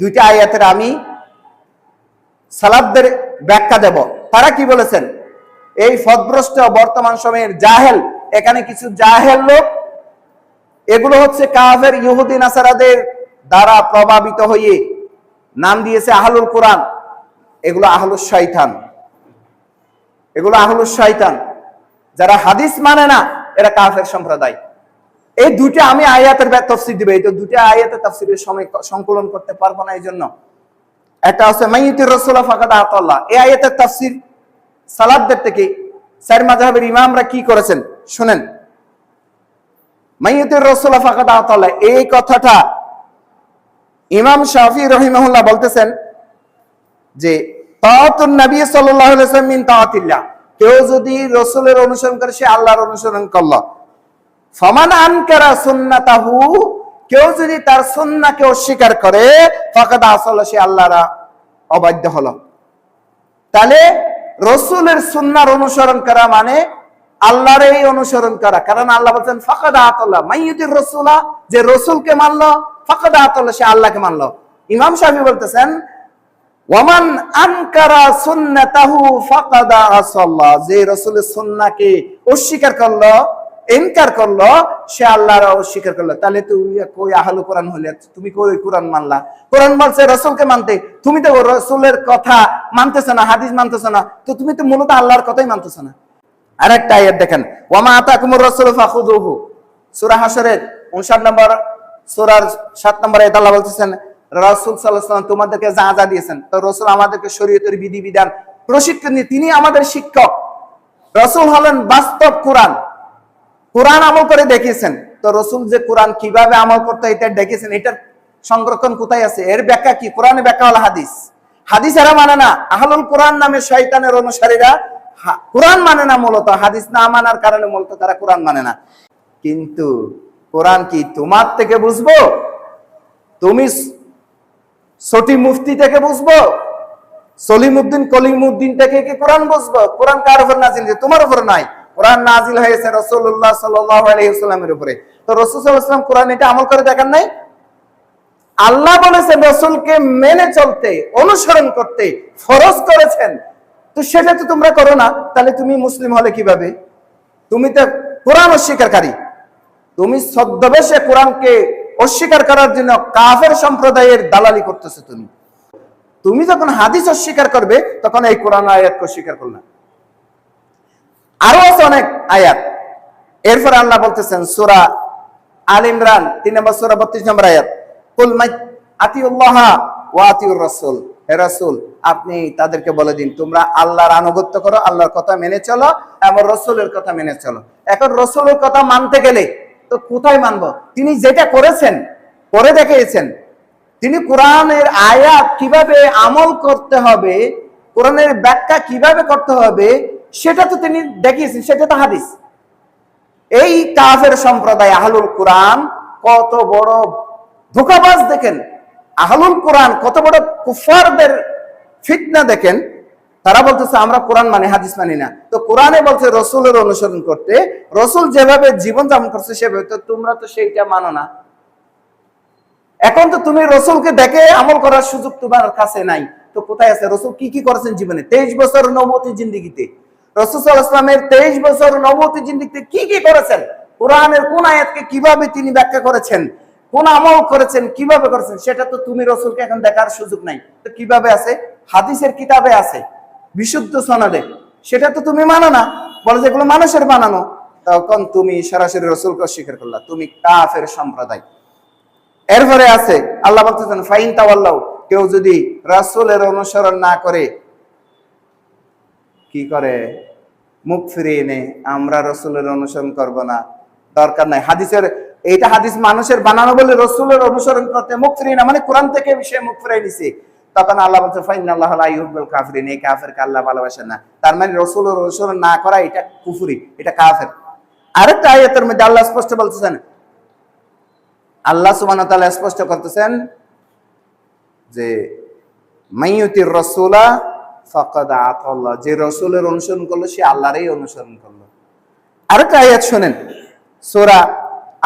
দুইটা আয়াতের আমি সালাদদের ব্যাখ্যা দেব। তারা কি বলেছেন? এই ফদভ্রষ্ট বর্তমান সময়ের জাহেল, এখানে কিছু জাহেল লোক, এগুলো হচ্ছে কাফের ইহুদিন আসারাদের দ্বারা প্রভাবিত হয়ে নাম দিয়েছে আহলুল কোরআন। এগুলো আহলুল শয়তান। এগুলো আহলুল শয়তান। যারা হাদিস মানে না, এরা কাফের সম্প্রদায়। এই দুইটা আমি আয়াতের তফসির দিবে, এই তো দুইটা আয়াতের তফসিরের সময় সংকলন করতে পারব না এই জন্য একটা হচ্ছে মাইয়ুতির রসুল্লাহ ফাকাদ আতাল্লাহ। এই আয়াতের তাফসির সালাদদের থেকে স্যার মাযহাবের ইমামরা কি করেছেন? শুনেন। মাইয়ুতির রসুল্লাহ ফাকাদ আতাল্লাহ। এই কথাটা ইমাম শাফি রহিমাহুল্লাহ বলতেছেন যে তাআতুন নবী সাল্লাল্লাহু আলাইহি ওয়াসাল্লাম মিন তাআতিল্লাহ কেউ যদি রসুলের অনুসরণ করে, সে আল্লাহর অনুসরণ করল। ফমান আনকারা সুন্নাতাহু, কেউ যদি তার সুন্নাকে অস্বীকার করে, ফাকাদ আসল, সে আল্লাহরা অবাধ্য হলো। তাহলে রসুলের সুন্নার অনুসরণ করা মানে আল্লাহর এই অনুসরণ করা। কারণ আল্লাহ বলছেন, ফাকাদ আতল্লাহ মাইয়ুদির রসুলা, যে রসুলকে মানলো, ফাকাদ আতল্লাহ সে আল্লাহকে মানলো। ইমাম সাহেব বলতেছেন, ওয়ামান আনকারা সুন্নাতাহু ফাকাদা আসাল্লাহ যে রসুলের সুন্নাকে অস্বীকার করল ইনকার করল, সে আল্লাহর অস্বীকার করল। তাহলে তুমি কই আহলু কোরআন হলে তুমি কই কোরআন মানলা? কোরআন বলছে রসুলকে মানতে। তুমি তো রসুলের কথা মানতেছ না, হাদিস মানতেছ না, তো তুমি তো মূলত আল্লাহর কথাই মানতেছ না। দেখেন, ওয়ামা আতাকুমুর রাসূল ফাখুদুহু সূরা হাশরের 59 নম্বর, সূরার 7 নম্বর আল্লাহ বলতেছেন, রাসূল আলাইহি তোমাদেরকে যা যা দিয়েছেন, তো রাসূল আমাদেরকে শরীয়তের বিধিবিধান, প্রশিক্ষণ তিনি আমাদের শিক্ষক। রসুল হলেন বাস্তব কোরআন। কোরআন আমল করে দেখিয়েছেন। তো রসুল যে কোরআন কীভাবে আমল করতে এটা দেখেছেন এটার সংরক্ষণ কোথায় আছে? এর ব্যাখ্যা কি? কোরআনে ব্যাখ্যা হল হাদিস। হাদিস এরা মানে না, আহলুল কোরআন নামে শয়তানের অনুসারীরা কোরআন মানে না মূলত। হাদিস না মানার কারণে মূলত তারা কোরআন মানে না। কিন্তু কোরআন কি তোমার থেকে বুঝব? তুমি সটি মুফতি থেকে বুঝব? সলিমউদ্দিন কলিমউদ্দিন থেকে কি কোরআন বুঝব? কোরআন কার উপর নাজিল তোমার উপর নাই। কোরআন নাজিল হয়েছে আলাইহি ওয়াসাল্লামের উপরে। তো রাসূল সাল্লাল্লাহু আলাইহি ওয়াসাল্লাম কোরআন এটা আমল করে দেখেন নাই? আল্লাহ বলেছেন রসুলকে মেনে চলতে, অনুসরণ করতে ফরজ করেছেন। তো সেটা তো তোমরা করো না, তাহলে তুমি মুসলিম হলে কীভাবে? তুমি তো কোরআন অস্বীকারী। তুমি ছদ্মবেশে কোরআনকে অস্বীকার করার জন্য কাফের সম্প্রদায়ের দালালি করতেছো তুমি। তুমি যখন হাদিস অস্বীকার করবে, তখন এই কোরআন আয়াতকে অস্বীকার করলে আরও আছে অনেক আয়াত। এরপর আল্লাহ বলতেছেন, সূরা আল ইমরান, তিন নম্বর সূরা 32 নম্বর আয়াত। কুল আতিউল্লাহ ওয়া আতিউর রাসূল। হে রাসূল, আপনি তাদেরকে বলে দিন, তোমরা আল্লাহর আনুগত্য করো, আল্লাহর কথা মেনে চলো, এবং রসুলের কথা মেনে চলো। এখন রসুলের কথা মানতে গেলে তো কোথায় মানবো? তিনি যেটা করেছেন, করে দেখিয়েছেন। তিনি কোরআনের আয়াত কীভাবে আমল করতে হবে, কোরআনের ব্যাখ্যা কীভাবে করতে হবে সেটা তো তিনি দেখিয়েছেন, সেটা তো হাদিস। এই কাফের সম্প্রদায়, আহলুল কোরআন কত বড় ধোকাবাজ দেখেন। আহলুল কোরআন কত বড় কুফারদের ফিতনা দেখেন। তারা বলতেছে, আমরা কোরআন মানে হাদিস মানি না। তো কোরআনে বলছে, রসুলের অনুসরণ করতে, রসুল যেভাবে জীবন যাপন করছে, সেভাবে তো তোমরা তো সেইটা মানো না। এখন তো তুমি রসুলকে দেখে আমল করার সুযোগ তোমার কাছে নাই। তো কোথায় আছে? রসুল কি কি করেছেন জীবনে? তেইশ বছর নবতী জিন্দিগিতে। রসুল ইসলামের তেইশ বছর নবতী জিন্দিগিতে কি কি করেছেন? কোরআনের কোন আয়াতকে কীভাবে তিনি ব্যাখ্যা করেছেন? কোন আমল করেছেন? কীভাবে করেছেন? সেটা তো তুমি রসুলকে এখন দেখার সুযোগ নাই। তো কীভাবে আছে? হাদিসের কিতাবে আছে। বিশুদ্ধ সনদে। সেটা তো তুমি মানো না। বলে যেগুলো মানুষের বানানো। তখন তুমি সরাসরি রসুলকে অস্বীকার করলা। তুমি কাফের সম্প্রদায়। এরপরে আছে, আল্লাহ বলতেছেন, ফাইন তাওয়াল্লাহ কেউ যদি রাসূলের অনুসরণ না করে কি করে? মুখ ফিরিয়ে নে, আমরা রসুলের অনুসরণ করব না। দরকার নাই। হাদিসের, এইটা হাদিস মানুষের বানানো বলে রসুলের অনুসরণ করতে মুখ ফিরিয়ে না মানে কোরআন থেকে বিষয়ে মুখ ফিরিয়ে নিছে। তখন আল্লাহ বলছে ফাইন আল্লাহ আল্লাহ ভালোবাসেন না। তার মানে রসুলের অনুসরণ না করা এটা কুফুরি, এটা কাফের। আরেকটা আয়াতের মধ্যে আল্লাহ স্পষ্ট বলতেছেন, আল্লাহ সুবান স্পষ্ট করতেছেন যে, মাইয়ুতির রসুলা ফকদ আতাল্লাহ। যে রসুলের অনুসরণ করল, সে আল্লাহরই অনুসরণ করল। আরেকটা আয়াত শোনেন। সোরা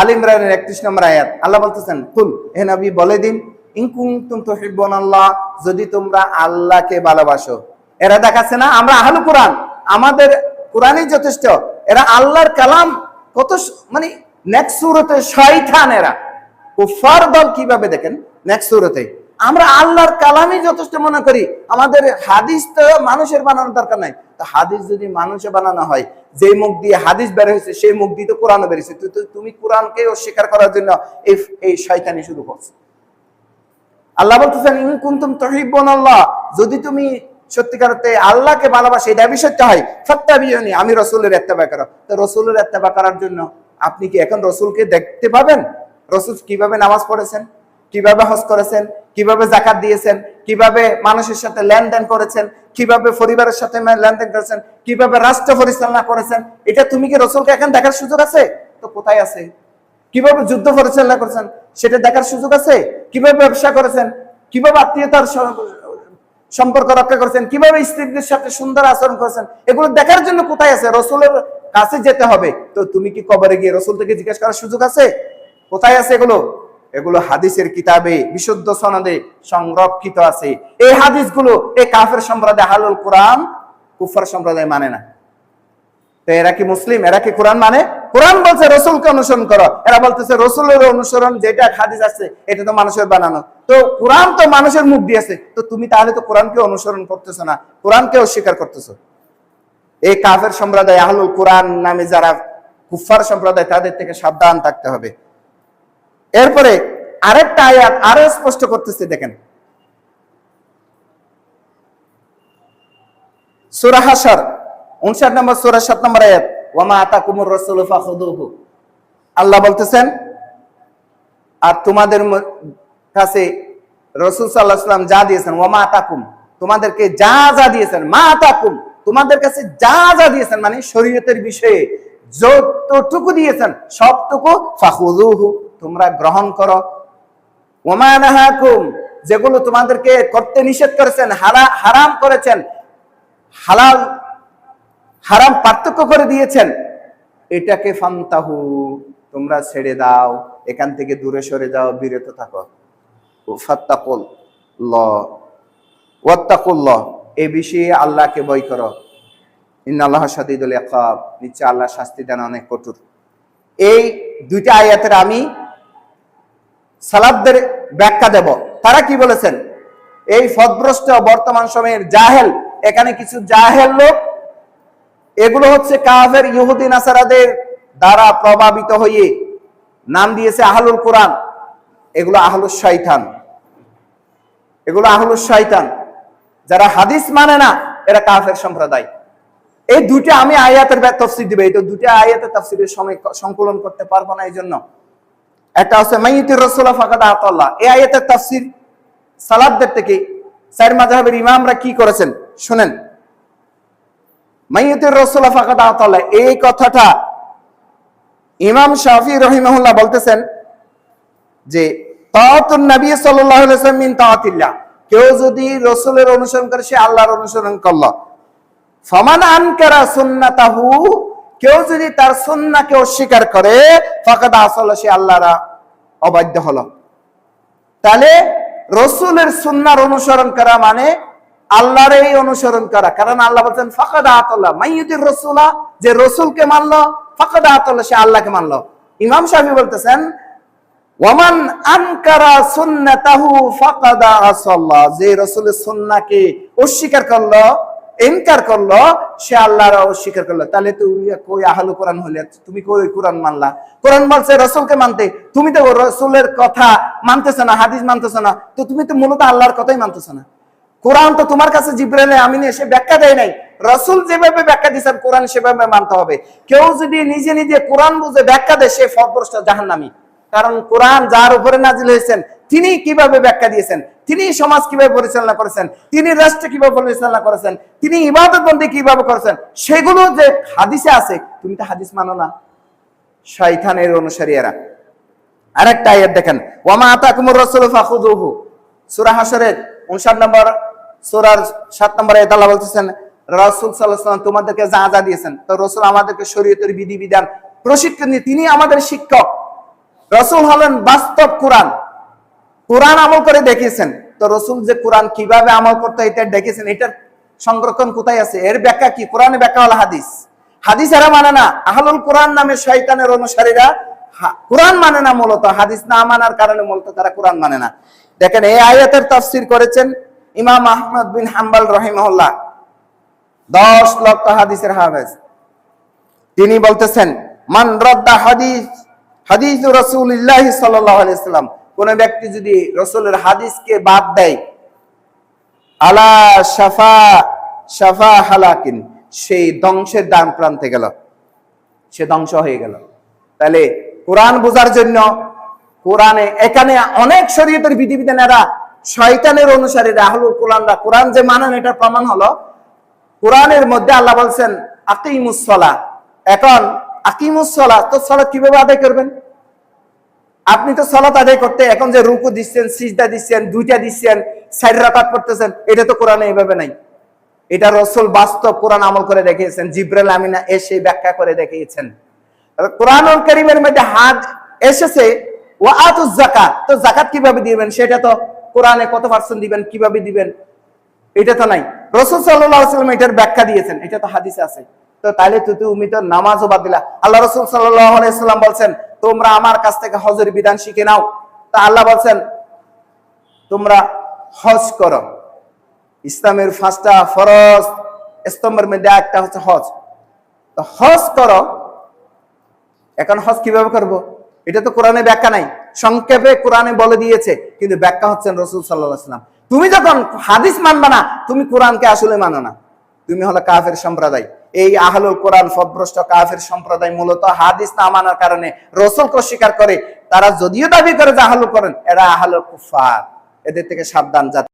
আল ইমরানের একত্রিশ নম্বর আয়াত। আল্লাহ বলতেছেন, কুল, হে নবী, বলে দিন ইনকুম তুহিব্বুন আল্লাহ যদি তোমরা আল্লাহকে ভালোবাসো। এরা দেখাচ্ছে না, আমরা আহলু কোরআন। আমাদের কোরআনই যথেষ্ট। এরা আল্লাহর কালাম কত মানে নেক্সট শয়তান এরা। কুফার দল কীভাবে দেখেন? নেক্সট সুরতে আমরা আল্লাহর কালামই যথেষ্ট মনে করি। আমাদের হাদিস তো মানুষের বানানোর দরকার নাই। তো হাদিস যদি মানুষে বানানো হয় যে মুখ দিয়ে হাদিস বের হয়েছে, সেই মুখ দিয়ে তো কোরআন বেরিয়েছে তুমি কোরআনকে অস্বীকার করার জন্য এই শয়তানি শুরু করছ। আল্লাহ বলতেছেন কুনতুম তুহিব্বুন আল্লাহ। যদি তুমি সত্যিকার অর্থে আল্লাহকে ভালোবাসো, এটা বিষয়টা হয়, ফাত্তাবিউনি, আমি রসুলের ইত্তেবা করো। তো রসুলের ইত্তেবা করার জন্য আপনি কি এখন রসুলকে দেখতে পাবেন? রসুল কীভাবে নামাজ পড়েছেন? কীভাবে হজ করেছেন? কীভাবে জাকাত দিয়েছেন, কীভাবে মানুষের সাথে লেনদেন করেছেন, কীভাবে পরিবারের সাথে লেনদেন করেছেন, কীভাবে রাষ্ট্র পরিচালনা করেছেন, এটা তুমি কি রসুলকে এখন দেখার সুযোগ আছে? তো কোথায় আছে? কীভাবে যুদ্ধ পরিচালনা করেছেন, সেটা দেখার সুযোগ আছে? কীভাবে ব্যবসা করেছেন, কীভাবে আত্মীয়তার সম্পর্ক রক্ষা করেছেন, কীভাবে স্ত্রীদের সাথে সুন্দর আচরণ করেছেন, এগুলো দেখার জন্য কোথায় আছে? রসুলের কাছে যেতে হবে। তো তুমি কি কবরে গিয়ে রসুল থেকে জিজ্ঞেস করার সুযোগ আছে? কোথায় আছে এগুলো? এগুলো হাদিসের কিতাবে, বিশুদ্ধ সনদে সংরক্ষিত আছে। এই হাদিসগুলো এই কাফের সম্প্রদায় হালুল কোরআন কুফার সম্প্রদায় মানে না। তো এরা কি মুসলিম? এরা কি কোরআন মানে? কোরআন বলছে, রসুলকে অনুসরণ করো। এরা বলতেছে, রসুলের অনুসরণ যেটা হাদিস আছে, এটা তো মানুষের বানানো। তো কোরআন তো মানুষের মুখ দিয়েছে। তো তুমি তাহলে তো কোরআনকে অনুসরণ করতেছো না কোরআনকে অস্বীকার করতেছো। এই কাফের সম্প্রদায়, আহলুল কোরআন নামে যারা কুফার সম্প্রদায়, তাদের থেকে সাবধান থাকতে হবে। এরপরে আরেকটা আয়াত আরও স্পষ্ট করতেছে, দেখেন। সূরা হাশর 59 নম্বর সূরা 7 নম্বর আয়াত ওয়ামা আতাকুমুর রাসূলু আল্লাহ বলতেছেন, আর তোমাদের কাছে রাসূল সাল্লাল্লাহু আলাইহি ওয়াসাল্লাম যা দিয়েছেন ওয়ামা আতাকুম, তোমাদেরকে যা যা দিয়েছেন, মা আতাকুম, তোমাদের কাছে যা যা দিয়েছেন মানে শরীয়তের বিষয়ে যতটুকু দিয়েছেন, সবটুকু ফাখুদুহু তোমরা গ্রহণ করো। ওমা নাহাকুম, যেগুলো তোমাদেরকে করতে নিষেধ করেছেন, হারা, হারাম করেছেন, হালাল, হারাম পার্থক্য করে দিয়েছেন, এটাকে ফান্তাহু, তোমরা ছেড়ে দাও, এখান থেকে দূরে সরে যাও, বিরত থাকো। ফাত্তাকুল ল ওয়াত্তাকুল্ল এই বিষয়ে আল্লাহকে বই করো। ইন্নাল্লাহ সাদিদুল ইকাব নিচে আল্লাহ শাস্তি দেন অনেক কঠোর। এই দুইটা আয়াতের আমি সালাদদের ব্যাখ্যা দেব। তারা কি বলেছেন? এই ফদভ্রষ্ট বর্তমান সময়ের জাহেল, এখানে কিছু জাহেল লোক, এগুলো হচ্ছে কাফের, ইহুদি, নাসারাদের দ্বারা প্রভাবিত হয়ে নাম দিয়েছে আহলুল কোরআন। এগুলো আহলুল শয়তান। এগুলো আহলুল শয়তান। যারা হাদিস মানে না, এরা কাফের সম্প্রদায়। এই দুইটা আমি আয়াতের তফসির দিবে। এই তো দুইটা আয়াতের তফসিরের সময় সংকলন করতে পারব না এই জন্য একটা হচ্ছে মাইয়িতুর রাসূল ফাকাদ আতাল্লাহ। এই আয়াতের তাফসীর সালাতদের থেকে চার মাযহাবের ইমামরা কি করেছেন? শুনেন। মাইয়িতুর রাসূল ফাকাদ আতাল্লাহ। এই কথাটা ইমাম শাফি রহিমাহুল্লাহ বলতেছেন যে তাআতুন নবী সাল্লাল্লাহু আলাইহি ওয়াসাল্লাম মিন তাআতিল্লাহ কেউ যদি রসুলের অনুসরণ করে, সে আল্লাহর অনুসরণ করল। ফামান আনকারা সুন্নাতাহু কেউ যদি তার সুন্নাকে অস্বীকার করে, ফাকাদ আসল, সে আল্লাহরা অবাধ্য হলো। তাহলে রসুলের সুন্নার অনুসরণ করা মানে আল্লাহর এই অনুসরণ করা। কারণ আল্লাহ বলছেন, ফাকাদ আতল্লাহ মাইয়ুদির রসুলা, যে রসুলকে মানলো, ফাকাদ আতল্লাহ সে আল্লাহকে মানলো। ইমাম সাহেব বলতেছেন, ওয়ামান আনকারা সুন্নাতাহু ফাকাদা আসাল্লাহ, যে রসুলের সুন্নাকে অস্বীকার করল ইনকার করল, সে আল্লাহর অস্বীকার করল। তাহলে তুমি কই আহলু কোরআন হলে তুমি কই কোরআন মানলা? কোরআন বলছে রসুলকে মানতে। তুমি তো রসুলের কথা মানতেছ না, হাদিস মানতেছ না, তো তুমি তো মূলত আল্লাহর কথাই মানতেছ না। কোরআন তো তোমার কাছে জিব্রাইলে আমিন এসে ব্যাখ্যা দেয় নাই। রসুল যেভাবে ব্যাখ্যা দিয়েছেন, কোরআন সেভাবে মানতে হবে। কেউ যদি নিজে নিজে কোরআন বুঝে ব্যাখ্যা দেয়, সে ফদগ্রস্ত জাহান্নামী। কারণ কোরআন যার উপরে নাজিল হয়েছেন, তিনি কীভাবে ব্যাখ্যা দিয়েছেন? তিনি সমাজ কীভাবে পরিচালনা করেছেন? তিনি রাষ্ট্র কীভাবে পরিচালনা করেছেন? তিনি ইবাদত বন্দী কীভাবে করেছেন? সেগুলো যে হাদিসে আছে, তুমি তো হাদিস মানো না। শয়তানের অনুসারী এরা। আরেকটা আয়াত দেখেন, ওয়ামা আতাকুমুর রাসূল ফাখুদুহু সূরা হাশরের 59 নম্বর, সূরার 7 নম্বর আয়াত আল্লাহ বলতেছেন, রাসূল সাল্লাল্লাহু আলাইহি তোমাদেরকে যা যা দিয়েছেন, তো রাসূল আমাদেরকে শরীয়তের বিধিবিধান, প্রশিক্ষণ দিয়ে তিনি আমাদের শিক্ষক। রাসূল হলেন বাস্তব কোরআন। কোরআন আমল করে দেখিয়েছেন। তো রসুল যে কোরআন কীভাবে আমল করতে, এটা দেখেছেন এটার সংরক্ষণ কোথায় আছে? এর ব্যাখ্যা কি? কোরআনে ব্যাখ্যা হলো হাদিস। হাদিস এরা মানে না, আহলুল কোরআন নামে শয়তানের অনুসারীরা কোরআন মানে না মূলত। হাদিস না মানার কারণে মূলত তারা কোরআন মানে না। দেখেন, এই আয়াতের তাফসির করেছেন ইমাম আহমদ বিন হাম্বাল রহিমহল্লা দশ লক্ষ হাদিসের হাফেজ। তিনি বলতেছেন, মান রদ্দা হাদিস হাদিস রসুল্লাহ সাল্লাম। কোন ব্যক্তি যদি রসুলের হাদিসকে বাদ দেয়, আলা শাফা শাফা হালাকিন, সেই ধ্বংসের দাম প্রান্তে গেল। সে ধ্বংস হয়ে গেল। তাহলে কোরআন বোঝার জন্য কোরআনে এখানে অনেক শরীয়তের বিধিবিধানেরা শয়তানের অনুসারীরা আহলুল কোরআনরা, কোরআন যে মানেন এটা প্রমাণ হলো, কোরআনের মধ্যে আল্লাহ বলছেন আকিমুসলা এখন আকিমুসলা তো সলাৎ কীভাবে আদায় করবেন? আপনি তো সলাৎ আদায় করতে, এখন যে রুকু দিচ্ছেন, সিজদা দিচ্ছেন, দুইটা দিচ্ছেন সাইড রাকাত পড়তেছেন, এটা তো কোরআনে এভাবে নাই। এটা রসুল বাস্তব কোরআন আমল করে দেখিয়েছেন, জিব্রাইল আমিনা এসে ব্যাখ্যা করে দেখিয়েছেন। কোরআনুল করিমের মধ্যে হাত এসেছে ও আতুস জাকাত তো জাকাত কীভাবে দিবেন? সেটা তো কোরআনে কত পার্সেন্ট দিবেন, কীভাবে দিবেন? এটা তো নাই। রসুল সাল্লাম এটার ব্যাখ্যা দিয়েছেন, এটা তো হাদিসে আছে। তো তাহলে তো তুমি তো নামাজও বাদ দিলা। আল্লাহ রসুল সাল্লাম বলছেন, তোমরা আমার কাছ থেকে হজের বিধান শিখে নাও। তা আল্লাহ বলছেন, তোমরা হজ করো। ইসলামের পাঁচটা ফরজ, স্তম্ভের মধ্যে একটা হচ্ছে হজ। তো হজ করো। এখন হজ কীভাবে করব? এটা তো কোরআনে ব্যাখ্যা নাই। সংক্ষেপে কোরআনে বলে দিয়েছে, কিন্তু ব্যাখ্যা হচ্ছেন রসুল সাল্লাম। তুমি যখন হাদিস মানবা না, তুমি কোরআনকে আসলে মানো না। তুমি হলো কাফের সম্প্রদায়। এই আহলুল কোরআন সভ্রষ্ট কাফের সম্প্রদায় মূলত হাদিস না মানার কারণে রসুলকে স্বীকার করে, তারা যদিও দাবি করে যে আহলুল করেন, এরা আহলুল কুফার এদের থেকে সাবধান যাতে